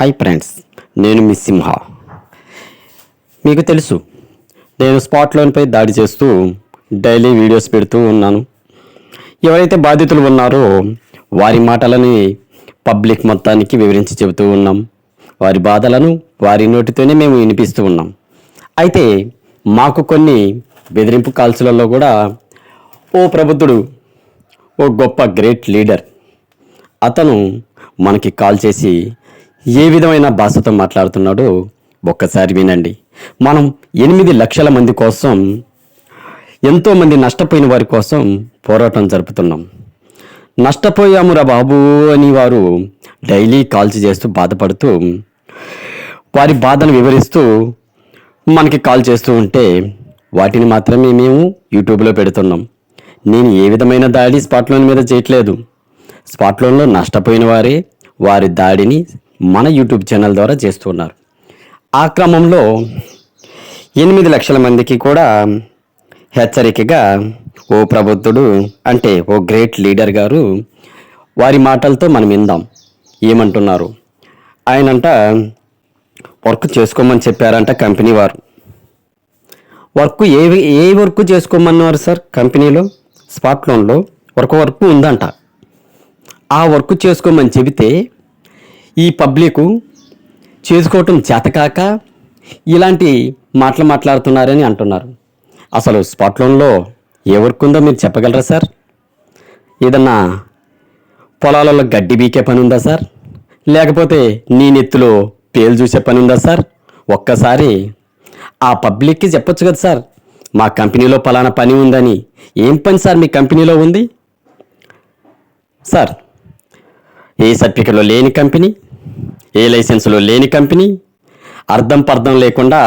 Hi friends నేను miss Simha. మీకు తెలుసు నేను స్పాట్ లోన్పై దాడి చేస్తూ డైలీ వీడియోస్ పెడుతూ ఉన్నాను. ఎవరైతే బాధితులు ఉన్నారో వారి మాటలని పబ్లిక్ మొత్తానికి వివరించి చెబుతూ ఉన్నాం. వారి బాధలను వారి నోటితోనే మేము వినిపిస్తూ ఉన్నాం. అయితే మాకు కొన్ని బెదిరింపు కాల్సులలో కూడా ఓ ప్రబుద్ధుడు ఓ గొప్ప గ్రేట్ లీడర్ అతను మనకి కాల్ చేసి ఏ విధమైన భాషతో మాట్లాడుతున్నాడో ఒక్కసారి వినండి. మనం ఎనిమిది లక్షల మంది కోసం ఎంతోమంది నష్టపోయిన వారి కోసం పోరాటం జరుపుతున్నాం. నష్టపోయామురా బాబు అని వారు డైలీ కాల్స్ చేస్తూ బాధపడుతూ వారి బాధను వివరిస్తూ మనకి కాల్ చేస్తూ ఉంటే వాటిని మాత్రమే మేము యూట్యూబ్లో పెడుతున్నాం. నేను ఏ విధమైన దాడి స్పాట్ లోన్ మీద చేయట్లేదు. స్పాట్ లోన్లో నష్టపోయిన వారే వారి దాడిని మన యూట్యూబ్ ఛానల్ ద్వారా చేస్తున్నారు ఆ క్రమంలో ఎనిమిది లక్షల మందికి కూడా హెచ్చరికగా ఓ ప్రబుద్ధుడు అంటే ఓ గ్రేట్ లీడర్ గారు వారి మాటలతో మనం విందాం. ఏమంటున్నారు? ఆయనంట వర్క్ చేసుకోమని చెప్పారంట కంపెనీ వారు. వర్క్ ఏ ఏ వర్క్ చేసుకోమన్నారు సార్? కంపెనీలో? స్పాట్ లోన్లో? వర్క్ వర్క్ ఉందంట. ఆ వర్క్ చేసుకోమని చెబితే ఈ పబ్లిక్ చేసుకోవటం చేతకాక ఇలాంటి మాటలు మాట్లాడుతున్నారని అంటున్నారు. అసలు స్పాట్ లోన్లో ఏ వర్క్ ఉందో మీరు చెప్పగలరా సార్? ఏదన్నా పొలాలలో గడ్డి బీకే పని ఉందా సార్? లేకపోతే నీ నెత్తిలో పేలు చూసే పని ఉందా సార్? ఒక్కసారి ఆ పబ్లిక్కి చెప్పొచ్చు కదా సార్. మా కంపెనీలో పలానా పని ఉందని. ఏం పని సార్ మీ కంపెనీలో ఉంది? సార్ ఏ సర్టిఫికెట్లో లేని కంపెనీ ఏ లైసెన్సులో లేని కంపెనీ అర్థం పర్థం లేకుండా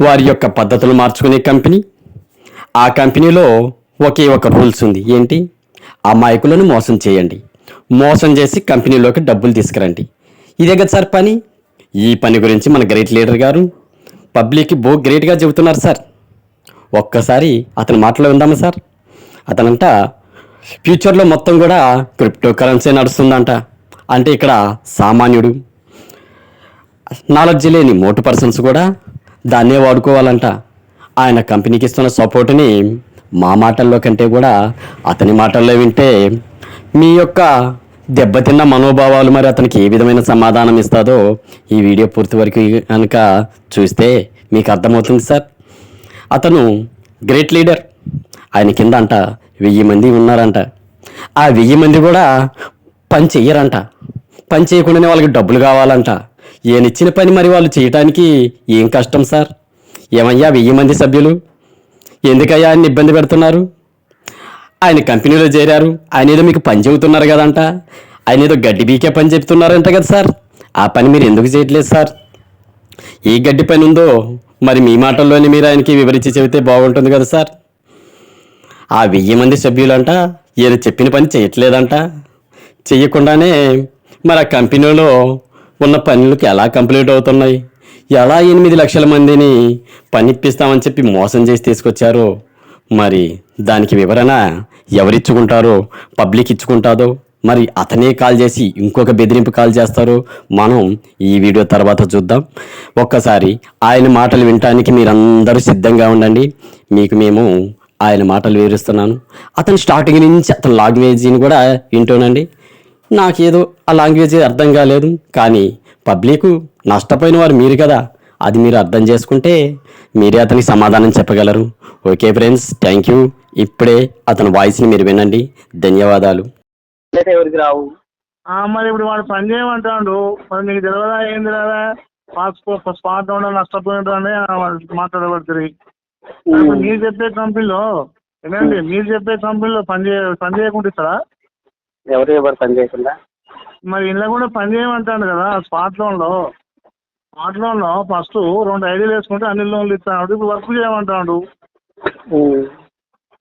వారి యొక్క పద్ధతులు మార్చుకునే కంపెనీ. ఆ కంపెనీలో ఒకే ఒక రూల్స్ ఉంది. ఏంటి? అమాయకులను మోసం చేయండి. మోసం చేసి కంపెనీలోకి డబ్బులు తీసుకురండి. ఇదే కదా సార్ పని? ఈ పని గురించి మన గ్రేట్ లీడర్ గారు పబ్లిక్ బో గ్రేట్గా చెబుతున్నారు సార్. ఒక్కసారి అతని మాటలో ఉందామా సార్? అతనంట ఫ్యూచర్లో మొత్తం కూడా క్రిప్టో కరెన్సీ నడుస్తుందంట. అంటే ఇక్కడ సామాన్యుడు నాలెడ్జ్ లేని మోటు పర్సన్స్ కూడా దాన్నే వాడుకోవాలంట. ఆయన కంపెనీకి ఇస్తున్న సపోర్ట్ని మా మాటల్లో కంటే కూడా అతని మాటల్లో వింటే మీ యొక్క దెబ్బతిన్న మనోభావాలు మరి అతనికి ఏ విధమైన సమాధానం ఇస్తాదో ఈ వీడియో పూర్తి వరకు కనుక చూస్తే మీకు అర్థమవుతుంది సార్. అతను గ్రేట్ లీడర్ ఆయన కింద అంట వెయ్యి మంది ఉన్నారంట. ఆ వెయ్యి మంది కూడా పని చెయ్యరంట. పని చేయకుండానే వాళ్ళకి డబ్బులు కావాలంట. ఏనిచ్చిన పని మరి వాళ్ళు చేయటానికి ఏం కష్టం సార్? ఏమయ్యా వెయ్యి మంది సభ్యులు? ఎందుకయ్యా ఆయన ఇబ్బంది పెడుతున్నారు? ఆయన కంపెనీలో చేరారు. ఆయన ఏదో మీకు పని చెబుతున్నారు కదంట. ఆయన ఏదో గడ్డి బీకే పని చెప్తున్నారంట కదా సార్. ఆ పని మీరు ఎందుకు చేయట్లేదు సార్? ఏ గడ్డి పని ఉందో మరి మీ మాటల్లోనే మీరు ఆయనకి వివరించి చెబితే బాగుంటుంది కదా సార్? ఆ వెయ్యి మంది సభ్యులంట ఈయన చెప్పిన పని చేయట్లేదంట. చెయ్యకుండానే మరి ఆ కంపెనీలో ఉన్న పనులకు ఎలా కంప్లీట్ అవుతున్నాయి? ఎలా ఎనిమిది లక్షల మందిని పని ఇప్పిస్తామని చెప్పి మోసం చేసి తీసుకొచ్చారో? మరి దానికి వివరణ ఎవరిచ్చుకుంటారో? పబ్లిక్ ఇచ్చుకుంటారో మరి అతనే కాల్ చేసి ఇంకొక బెదిరింపు కాల్ చేస్తారు? మనం ఈ వీడియో తర్వాత చూద్దాం. ఒక్కసారి ఆయన మాటలు వినటానికి మీరందరూ సిద్ధంగా ఉండండి. మీకు మేము ఆయన మాటలు వివరిస్తున్నాను. అతను స్టార్టింగ్ నుంచి అతని లాంగ్వేజీని కూడా వింటూనండి. నాకేదో ఆ లాంగ్వేజ్ అర్థం కాలేదు. కానీ పబ్లిక్ నష్టపోయిన వారు మీరు కదా. అది మీరు అర్థం చేసుకుంటే మీరే అతనికి సమాధానం చెప్పగలరు. ఓకే ఫ్రెండ్స్ థ్యాంక్ యూ ఇప్పుడే అతని వాయిస్ని మీరు వినండి. ధన్యవాదాలు. ఎవరికి రావు? మరి ఇప్పుడు వాడు పని చేయమంటాడు. మరి మీకు తెలియదా ఏం తెలియదా? స్పాట్ ఉండ నష్టపోయిందని మాట్లాడబడుతుంది మీరు చెప్పే కంపెనీలో ఏంటండి మీరు చెప్పే కంపెనీలో పని చేయ పని చేయకుండా ఇస్తారా? ఎవరు ఎవరు పని చేయకుండా? మరి ఇంట్లో కూడా పని చేయమంటాడు కదా స్పాట్ లోన్లో. స్పాట్ లోన్లో ఫస్ట్ రెండు ఐడీలు వేసుకుంటే అన్ని లోన్లు ఇస్తాడు ఇప్పుడు వర్క్ చేయమంటాడు.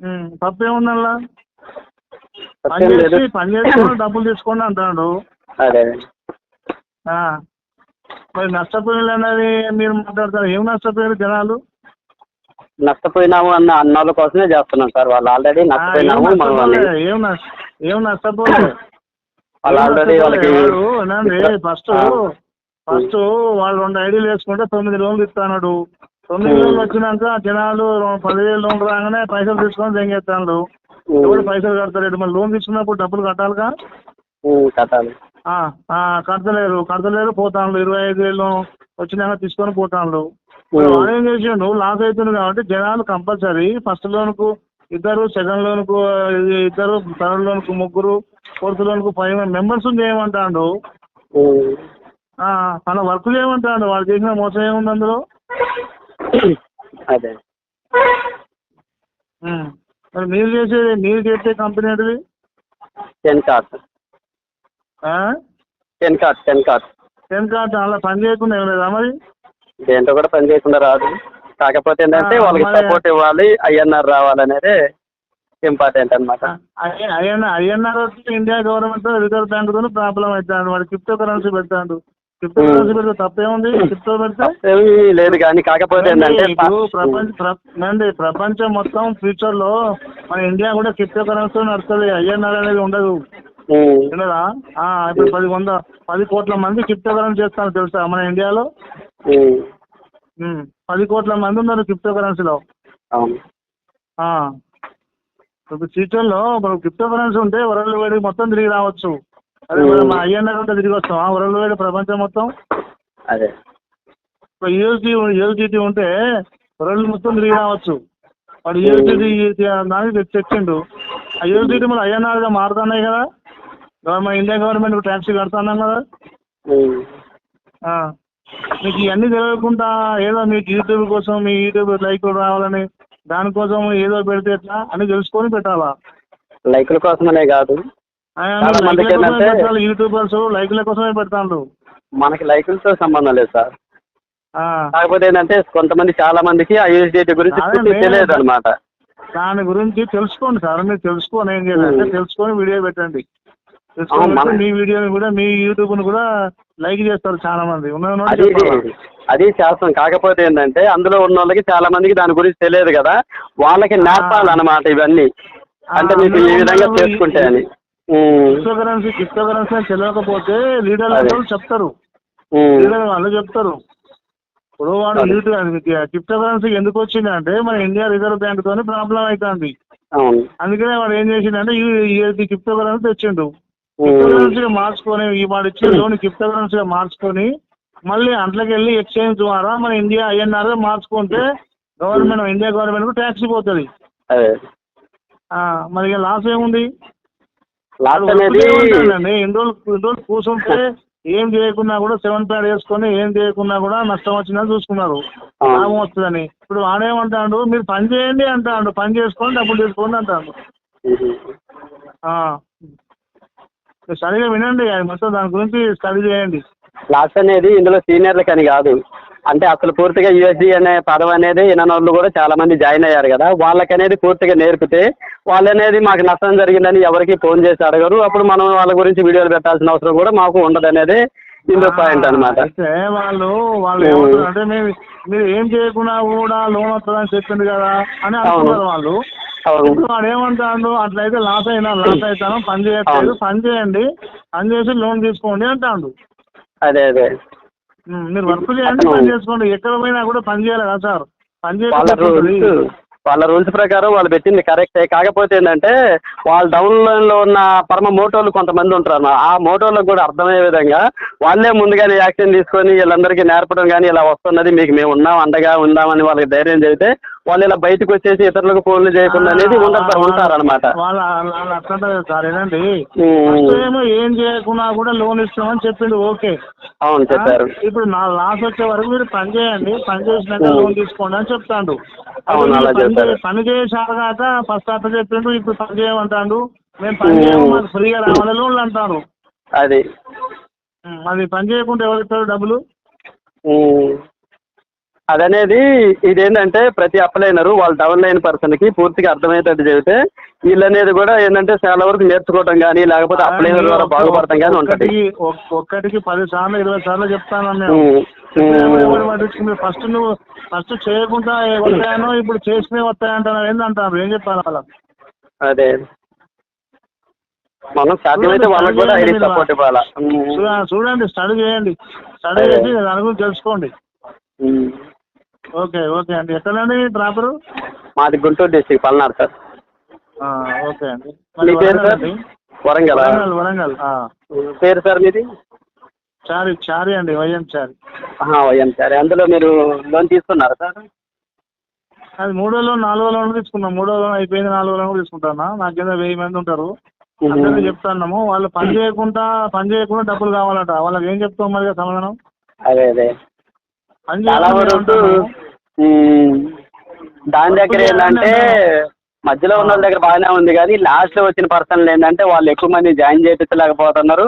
ఉమ్, తప్పేముందల్లా? పని తప్పేం చేసి పని చేసుకొని డబ్బులు తీసుకోండి అంటాడు. మరి నష్టపోయిన అనేది మీరు మాట్లాడతారు ఏం నష్టపోయారు జనాలు? నష్టపోయినాము అన్న అన్నాళ్ళ కోసమే చేస్తున్నాం సార్. వాళ్ళు ఆల్రెడీ నష్టపోయినాము మనం ఏం నష్ట- ఏం నష్టపోలే. వాళ్ళు ఆల్రెడీ వాళ్ళకి ఫస్ట్. ఫస్ట్ వాళ్ళు రెండు ఐడీలు వేసుకుంటే తొమ్మిది లోన్లు ఇస్తాడు తొమ్మిది. లోన్లు వచ్చినాక జనాలు పదివేలు లోన్ రాగానే పైసలు తీసుకొని దెంగేస్తాడు ఎవరు పైసలు కడతలేడు మరి లోన్ తీసుకున్నప్పుడు డబ్బులు కట్టాలిగా? కట్టాలి. ఆ, ఆ, కడతలేరు. కడతలేరు పోతాండ్రు ఇరవై ఐదు వేలు వచ్చినాక తీసుకొని పోతాండ్రు ఏం చేసిండు లాస్ అవుతుంది కాబట్టి జనాలు కంపల్సరీ ఫస్ట్ లోన్కు ఇద్దరు సెకండ్ లోన్కు ఇది ఇద్దరు థర్డ్ లోన్కు ముగ్గురు ఫోర్త్ లోన్కు ఫైవ్ మెంబర్స్ చేయమంటాడు తన వర్క్ చేయమంటాడు వాడు చేసిన మోసం ఏముంది అందులో? అదే. మరి మీరు చేసేది మీరు చేసే కంపెనీ ఏంటిది? టెన్ ఆ? Ten cards ten cards ten card అలా పని చేయకుండా ఏం లేదా మరి? దేంట్లో కూడా పని చేయకుండా రాదు. కాకపోతే ఏంటంటే వాళ్ళకి సపోర్ట్ ఇవ్వాలి ఐఎన్ఆర్ రావాలనేది ఇంపార్టెంట్ అనమాట ఐఎన్ఆర్ ఐఎన్ఆర్ వచ్చి ఇండియా గవర్నమెంట్ రిజర్వ్ బ్యాంక్తో ప్రాబ్లం అవుతాడు వాడు క్రిప్టో కరెన్సీ పెడతాడు క్రిప్టో కరెన్సీ పెడితే తప్పేముంది? క్రిప్టో పెడితే? లేదు కానీ కాకపోతే ఏంటంటే ప్రపంచ ప్రపంచం మొత్తం ఫ్యూచర్లో మన ఇండియా కూడా క్రిప్టో కరెన్సీ నడుస్తుంది. ఐఎన్ఆర్ అనేది ఉండదు. ఇప్పుడు పది వంద పది కోట్ల మంది క్రిప్టో కరెన్సీ చేస్తాను తెలుసా? మన ఇండియాలో పది కోట్ల మంది ఉన్నారు క్రిప్టో కరెన్సీలో. ఇప్పుడు ఫ్యూచర్లో మనం క్రిప్టో కరెన్సీ ఉంటే వరల్డ్ వైడ్ మొత్తం తిరిగి రావచ్చు. అదే మనం. ఐఎన్ఆర్ ఉంటే తిరిగి వస్తాం. ఆ వరల్డ్ వైడ్ ప్రపంచం మొత్తం. అదే. ఇప్పుడు యూఎస్డి యూఎస్డిటీ ఉంటే వరల్డ్ మొత్తం తిరిగి రావచ్చు. వాడు యూఎస్డిటీ దానికి తెచ్చి- తెచ్చిండు. ఆ యూఎస్డిటీ మరి ఐఎన్ఆర్గా మారుతున్నాయి కదా. గవర్నమెంట్ ఇండియా గవర్నమెంట్ ట్యాక్స్ కడుతున్నాం కదా. మీకు ఇవన్నీ తెలియకుండా ఏదో మీకు యూట్యూబ్ కోసం మీ యూట్యూబ్ లైక్ రావాలని దానికోసం ఏదో పెడితే ఎట్లా అని తెలుసుకొని పెట్టాలా? లైకుల కోసమనే కాదు. యూట్యూబర్స్ లైక్ల కోసమే పెడతాండ్రు. మనకి లైకులతో సంబంధం లేదు సార్. ఆ, కాకపోతే ఏంటంటే కొంతమంది చాలా మందికి ఐఎస్డిటీ గురించి తెలియదు అనమాట దాని గురించి తెలుసుకోండి సార్ మీరు తెలుసుకొని ఏం చేయాలంటే. తెలుసుకొని వీడియో పెట్టండి. మీ వీడియోని కూడా మీ యూట్యూబ్ని కూడా లైక్ చేస్తారు చాలా మంది అది చేస్తాం. కాకపోతే ఏంటంటే అందులో ఉన్న వాళ్ళకి చాలా మందికి దాని గురించి తెలియదు కదా. వాళ్ళకి నేర్పాలన్నమాట ఇవన్నీ. అంటే మీకు ఈ విధంగా చేసుకుంటే అని. క్రిప్టో కరెన్సీ క్రిప్టో కరెన్సీ అని తెలియకపోతే లీడర్ అదే. వాళ్ళు చెప్తారు. లీడర్ వాళ్ళు చెప్తారు. ఇప్పుడు వాడు. యూట్యూబ్ క్రిప్టో కరెన్సీ ఎందుకు వచ్చిందంటే మన ఇండియా రిజర్వ్ బ్యాంక్ తోని ప్రాబ్లం అవుతుంది అందుకనే వాడు ఏం చేసిండంటే ఈ క్రిప్టో కరెన్సీ తెచ్చిండు. మార్చుకొని ఈ వాడు ఇచ్చిన లోన్ క్రిప్టో కరెన్సీగా మార్చుకొని మళ్ళీ అంట్లోకి వెళ్ళి ఎక్స్చేంజ్ ద్వారా మన ఇండియా ఐఎన్ఆర్ మార్చుకుంటే గవర్నమెంట్ ఇండియా గవర్నమెంట్కు ట్యాక్స్ పోతుంది మరి లాస్ ఏముంది. ఎన్ని రోజులు ఎన్ని రోజులు కూర్చుంటే ఏం చేయకున్నా కూడా సెవెన్ ప్యాడ్ వేసుకొని ఏం చేయకున్నా కూడా నష్టం వచ్చిందని చూసుకున్నారు. లాభం వస్తుందని. ఇప్పుడు వాడేమంటాడు మీరు పని చేయండి అంటాడు. పని చేసుకొని డబ్బులు తీసుకోండి అంటాడు. సరిగా వినండి మొత్తం దాని గురించి స్టడీ చేయండి. లాస్ట్ అనేది ఇందులో సీనియర్లకు అని కాదు. అంటే అసలు పూర్తిగా యూఎస్డి అనే పదం అనేది ఇనని వాళ్ళు కూడా చాలా మంది జాయిన్ అయ్యారు కదా. వాళ్ళకి అనేది పూర్తిగా నేర్పితే వాళ్ళు అనేది మాకు నష్టం జరిగిందని ఎవరికి ఫోన్ చేసి అడగరు. అప్పుడు మనం వాళ్ళ గురించి వీడియోలు పెట్టాల్సిన అవసరం కూడా మాకు ఉండదు అనేది ఇందులో పాయింట్ అనమాట వాళ్ళు వాళ్ళు అంటే మేము మీరు ఏం చేయకుండా కూడా లోన్ వస్తుందని చెప్పింది కదా అని అనుకున్నారు వాళ్ళు. వాడు ఏమంటాడు అట్లయితే లాస్ అయినా లాస్ అవుతాను పని చేయట్లేదు. పని చేయండి పని చేసి లోన్ తీసుకోండి అంటాడు. అదే అదే. మీరు వర్క్ చేయండి పని చేసుకోండి. ఎక్కడ పోయినా కూడా పని చేయాలి కదా సార్. పని చేయాలి వాళ్ళ రూల్స్ ప్రకారం వాళ్ళు పెట్టింది కరెక్టే. కాకపోతే ఏంటంటే వాళ్ళ డౌన్ లైన్లో ఉన్న పరమ మోటోలు కొంతమంది ఉంటారు ఆ మోటోలకు కూడా అర్థమయ్యే విధంగా వాళ్ళే ముందుగానే యాక్షన్ తీసుకొని వీళ్ళందరికీ నేర్పడం కానీ ఇలా వస్తున్నది మీకు మేము ఉన్నాం అండగా ఉందామని వాళ్ళకి ధైర్యం చెబితే వాళ్ళు ఇలా బయటకు వచ్చేసి ఇతరులకు ఫోన్లు చేయకుండా అనేది ఉండరు. ఫస్ట్ ఏమో ఏం చేయకుండా కూడా లోన్ ఇస్తామని చెప్పిండు ఓకే. అవును చెప్పారు. ఇప్పుడు నా లాస్ వచ్చే వరకు మీరు పని చేయండి పని చేసినాక. లోన్ తీసుకోండి అని చెప్తాడు. అవును, అలా పని చెప్తారు. చే- పని చేసాక ఫస్ట్ అట్లా చెప్పిండు ఇప్పుడు పని చేయమంటాడు. మేము పని ఉమ్. చేయము మాకు ఫ్రీగా రావాలి లోన్లు అంటారు. అది. అది పని చేయకుండా ఎవరు ఇస్తారు డబ్బులు. అదనేది ఇదేంటంటే ప్రతి అప్లైనరు వాళ్ళ డౌన్ లైన్ పర్సన్కి పూర్తిగా అర్థమయ్యేటట్టు చెబితే వీళ్ళనేది కూడా ఏంటంటే చాలా వరకు నేర్చుకోవటం కానీ లేకపోతే అప్లైనర్ ద్వారా బాగుపడటం కానీ ఉంటుంది. ఒక్కటికి ఒక్- ఒక్కటికి పది సార్లు ఇరవై సార్లు చెప్తాను ఫస్ట్ నువ్వు ఫస్ట్ చేయకుండా వస్తాయనో ఇప్పుడు చేసినవి వస్తాయంటాను ఏందంటారు ఏం చెప్పాలి వాళ్ళకి? అదే. మనం సాధ్యమైతే వాళ్ళకి కూడా ఐడి సపోర్ట్ ఇవ్వాలా? ఉమ్. చూ- చూడండి స్టడీ చేయండి. స్టడీ. చేసి దాని గురించి తెలుసుకోండి. ఓకే ఓకే అండి. ఎక్కడండి ప్రాపరు? మాది Guntur district Palnadu sir. Okay అండి. వరంగల్ వరంగల్. పేరు సార్ మీది? చారి చారి అండి వైఎం చారి. వైఎం సరే అందులో మీరు లోన్ తీసుకున్నారా సార్? అది మూడో లోన్ నాలుగో లోన్ తీసుకున్నాం. మూడో లోన్ అయిపోయింది నాలుగో లోన్ కూడా తీసుకుంటానా? నా కింద వెయ్యి మంది ఉంటారు. అందరికీ చెప్తాన్నాము. వాళ్ళు పని చేయకుండా పని చేయకుండా డబ్బులు కావాలట. వాళ్ళకి ఏం చెప్తాం మరి సమాధానం? అదే అదే. పని చేయకుండా దాని దగ్గర ఏంటంటే మధ్యలో ఉన్న వాళ్ళ దగ్గర బాగానే ఉంది కానీ లాస్ట్లో వచ్చిన పర్సన్లు ఏంటంటే వాళ్ళు ఎక్కువ మంది జాయిన్ చేయించలేకపోతున్నారు.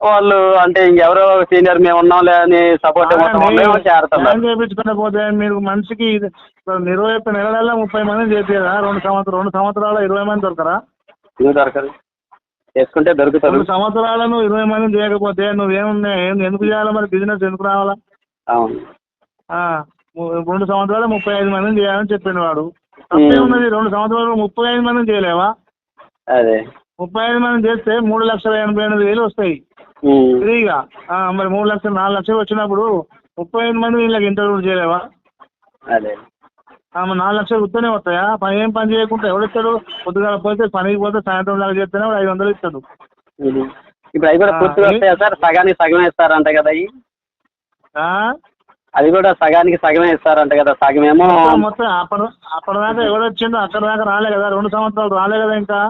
వాళ్ళు అంటే ఇంకెవరో సీనియర్ మేము ఉన్నాంలే అని సపోర్ట్ చేరుతున్నారు జాయిన్ చేయించుకుంటే పోతే మీరు మనిషికి ఇరవై ఒక్క నెల నెల ముప్పై మంది చేపియదా రెండు సంవత్సరం రెండు సంవత్సరాల ఇరవై మంది దొరకరా? దొరకదు? చేసుకుంటే దొరుకుతారు రెండు సంవత్సరాలను ఇరవై మంది చేయకపోతే నువ్వేమున్నా ఎందుకు చేయాలి మరి? బిజినెస్ ఎందుకు రావాలా? అవును. రెండు సంవత్సరాలు ముప్పై ఐదు మందిని చేయాలని చెప్పిండు వాడు. తప్పే ఉన్నది. రెండు సంవత్సరాలు ముప్పై ఐదు మందిని చేయలేవా? అదే. ముప్పై ఐదు మంది చేస్తే మూడు లక్షల ఎనభై ఎనిమిది వేలు వస్తాయి. ఫ్రీగా. ఆ, మరి మూడు లక్షలు నాలుగు లక్షలు వచ్చినప్పుడు ముప్పై ఐదు మంది వీళ్ళకి ఇంటర్వ్యూ చేయలేవా? అదే. నాలుగు లక్షలు గుర్తూనే వస్తాయా? పని ఏం పని చేయకుండా ఎవడిస్తాడు పొద్దుగాల పోతే పనికి పోతే సాయంత్రం దాకా చేస్తేనే ఐదు వందలు ఇస్తాడు. ఇప్పుడు అవి కూడా పూర్తిగా వస్తాయా సార్? సగానికి సగమే ఇస్తారంట కదా? అది కూడా సగానికి సగమే ఇస్తారంట కదా సగమేమో మొత్తం- అప్పటి అప్పటిదాకా ఎవడు వచ్చిండో అక్కడ దాకా రాలే కదా రెండు సంవత్సరాలు రాలే కదా ఇంకా.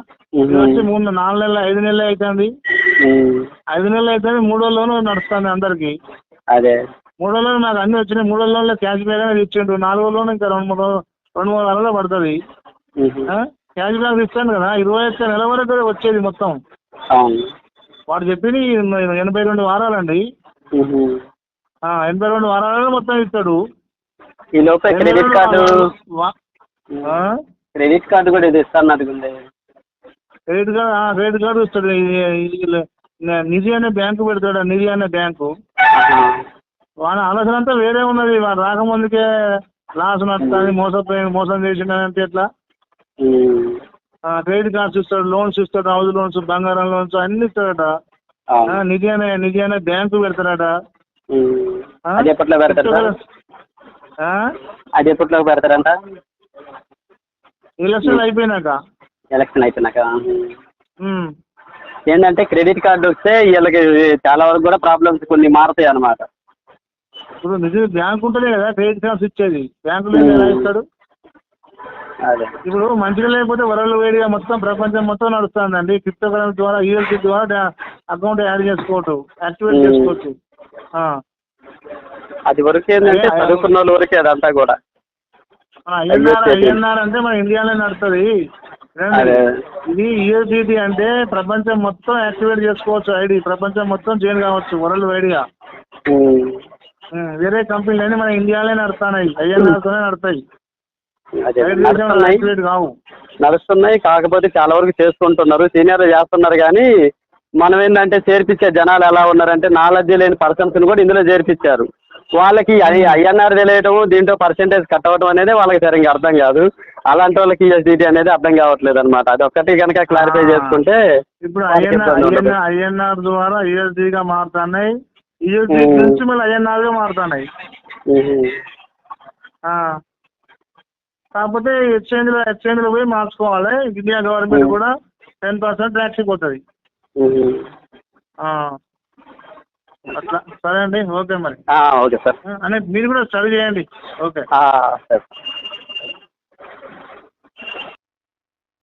వచ్చి మూడు నాలుగు నెలలు ఐదు నెలలు అవుతుంది ఐదు నెలలు అవుతుంది మూడో లోను నడుస్తుంది అందరికి. అదే. మూడో లోన్ నాకు అన్ని వచ్చినాయి మూడో లోన్లో క్యాష్ బ్యాక్ అనేది ఇచ్చిండు. నాలుగో లోన్ ఇంకా రెండు మూడు రెండు మూడు నెలల్లో పడుతుంది? క్యాష్ బ్యాక్ ఇస్తాను కదా ఇరవై ఒక్క నెల వరకు వచ్చేది మొత్తం. వాడు చెప్పింది ఎనభై రెండు వారాలండి. ఎనభై రెండు వారాలలో మొత్తం ఇస్తాడు. ఈ లోపే క్రెడిట్ కార్డు? క్రెడిట్ కార్డు కూడా ఇది ఇస్తానట్టుకుంది క్రెడిట్ కార్డు క్రెడిట్ కార్డు ఇస్తాడు. నిధి అనే బ్యాంకు పెడతాడు నిధి అనే బ్యాంకు. వాడి ఆలోచన అంతా వేరే ఉన్నది. వాడు రాకముందుకే లాస్ నడుస్తుంది మోసపోయి మోసం చేసిండంటే ఎట్లా? క్రెడిట్ కార్డ్స్ ఇస్తాడు లోన్స్ ఇస్తాడు హౌస్ లోన్స్ బంగారం లోన్స్ అన్ని ఇస్తాడట. నిధి అనే బ్యాంకు పెడతాడట? అది ఎప్పట్లో పెడతారు సార్? అది ఎప్పట్లో పెడతారంట? ఎలక్షన్లు అయిపోయినాక. ఎలక్షన్ అయిపోయినాక. ఏంటంటే క్రెడిట్ కార్డు వస్తే వీళ్ళకి చాలా వరకు కూడా ప్రాబ్లమ్స్ కొన్ని మారుతాయి అన్నమాట. ఇప్పుడు నిజం బ్యాంక్ ఉంటేనే కదా క్రెడిట్ కార్డ్స్ ఇచ్చేది. బ్యాంకులో ఎలా ఇస్తాడు? అదే. ఇప్పుడు మంచిగా లేకపోతే వరల్డ్ వేడిగా మొత్తం ప్రపంచం మొత్తం నడుస్తుందండి. క్రిప్టో కరెన్సీ ద్వారా యూఎల్సీ ద్వారా అకౌంట్ యాడ్ చేసుకోవచ్చు యాక్టివేట్. చేసుకోవచ్చు. అది వరకు ఏంటంటే చదువుకున్న వాళ్ళ వరకే అదంతా కూడా. ఐఎన్ఆర్ అంటే మన ఇండియాలో నడుస్తుంది. అదే. ఇది యూఎస్డిటీ అంటే ప్రపంచం మొత్తం యాక్టివేట్ చేసుకోవచ్చు ఐడి. ప్రపంచం మొత్తం చేంజ్ కావచ్చు వరల్డ్ వైడ్గా. వేరే కంపెనీలు మన ఇండియాలో నడుస్తున్నాయి. ఐఎన్ఆర్తోనే కావు. నడుస్తున్నాయి కాకపోతే చాలా వరకు చేసుకుంటున్నారు. సీనియర్ చేస్తున్నారు కానీ మనం ఏంటంటే చేర్పించే జనాలు ఎలా ఉన్నారంటే నాలెడ్జ్ లేని పర్సన్స్ కూడా ఇందులో చేర్పించారు వాళ్ళకి ఐఎన్ఆర్ తెలియటం దీంట్లో పర్సెంటేజ్ కట్ అవ్వడం అనేది వాళ్ళకి సరిగ్గా అర్థం కాదు అలాంటి వాళ్ళకి ఎస్డిటి అనేది అర్థం కావట్లేదు అనమాట అది ఒక్కటి కనుక క్లారిఫై. చేసుకుంటే ఇప్పుడు ఐఎన్ఆర్. ఐఎన్ఆర్ ఐఎన్ఆర్ ద్వారా యూఎస్డీగా మారుతున్నాయి యూఎస్డీ ఉమ్. నుంచి మళ్ళీ ఐఎన్ఆర్గా మారుతున్నాయి ఉహు. ఆ. కాకపోతే ఎక్స్చేంజ్లో ఎక్స్చేంజ్లో పోయి మార్చుకోవాలి ఇండియా గవర్నమెంట్. కూడా టెన్ పర్సెంట్ ట్యాక్స్ పోతుంది. అట్లా. సరే అండి. ఓకే మరి. Okay sir. అనే మీరు కూడా స్టడీ చేయండి. ఓకే. సరే.